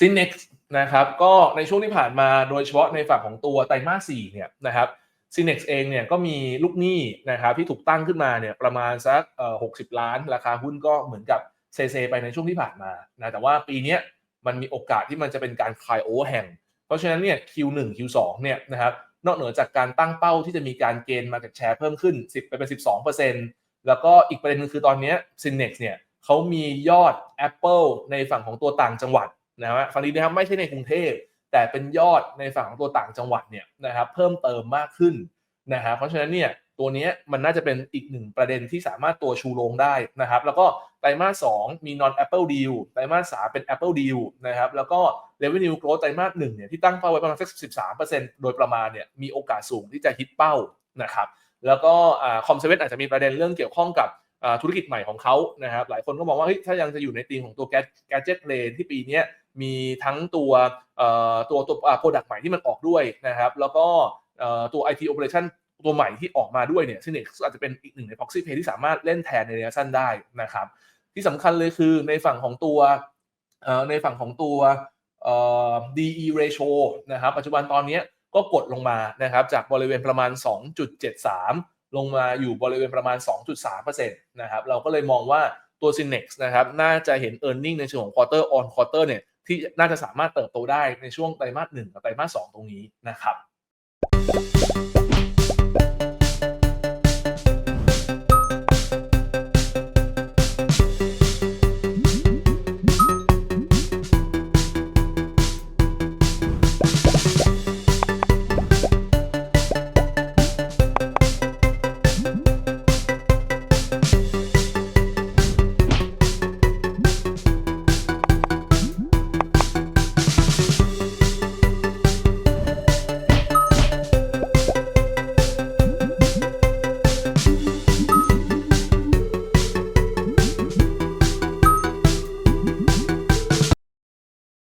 ซินเน็กนะครับก็ในช่วงที่ผ่านมาโดยเฉพาะในฝั่งของตัวไตรมาส4เนี่ยนะครับซินเน็กเองเนี่ยก็มีลูกหนี้นะครับที่ถูกตั้งขึ้นมาเนี่ยประมาณสักเอ่อ60ล้าน ราคาหุ้นก็เหมือนกับเซเซไปในช่วงที่ผ่านมานะแต่ว่าปีนี้มันมีโอกาสที่มันจะเป็นการคลายโอเวอร์แฮงเพราะฉะนั้นเนี่ย Q1 Q2 เนี่ยนะครับนอกเหนือจากการตั้งเป้าที่จะมีการเกณฑ์มาจากแชร์เพิ่มขึ้น 10 ไปเป็น 12%แล้วก็อีกประเด็นหนึงคือตอนนี้ซินเน็กเนี่ยเขามียอด Apple ในฝั่งของตัวต่างจังหวัด นะฮะฟังดีนะครับไม่ใช่ในกรุงเทพแต่เป็นยอดในฝั่งของตัวต่างจังหวัดเนี่ยนะครับเพิ่มเติมมากขึ้นนะฮะเพราะฉะนั้นเนี่ยตัวนี้มันน่าจะเป็นอีกหนึ่งประเด็นที่สามารถตัวชูโรงได้นะครับ แล้วก็ไตรมาสสองมี non Apple deal ไตรมาสสามเป็น Apple deal นะครับ แล้วก็ revenue growth ไตรมาสหนึ่งเนี่ยที่ตั้งเป้าไว้ประมาณสัก13 โดยประมาณเนี่ยมีโอกาสสูงที่จะฮิตเป้านะครับ แล้วก็คอมเซเว่นอาจจะมีประเด็นเรื่องเกี่ยวข้องกับ ธุรกิจใหม่ของเขานะครับหลายคนก็มองว่าถ้ายังจะอยู่ในธีมของตัวแกจ e t เลนที่ปีนี้มีทั้งตัวตัวตัวโปรดักต์ใหม่ที่มันออกด้วยนะครับแล้วก็เอ่อตัว IT operation ตัวใหม่ที่ออกมาด้วยเนี่ยซึ่งเนี่ยอาจจะเป็นอีกหนึ่งใน proxy pay ที่สามารถเล่นแทนในระยะสั้นได้นะครับที่สำคัญเลยคือในฝั่งของตัวในฝั่งของตัวเอ่อ DE ratio นะครับปัจจุบันตอนนี้ก็กดลงมานะครับจากบริเวณประมาณ 2.73 ลงมาอยู่บริเวณประมาณ 2.3%นะครับเราก็เลยมองว่าตัว s y n e x นะครับน่าจะเห็น e a r n i n g ในเชิงของ quarter on quarter เนี่ยที่น่าจะสามารถเติบโตได้ในช่วงไตรมาส1กับไตรมาส2ตรงนี้นะครับ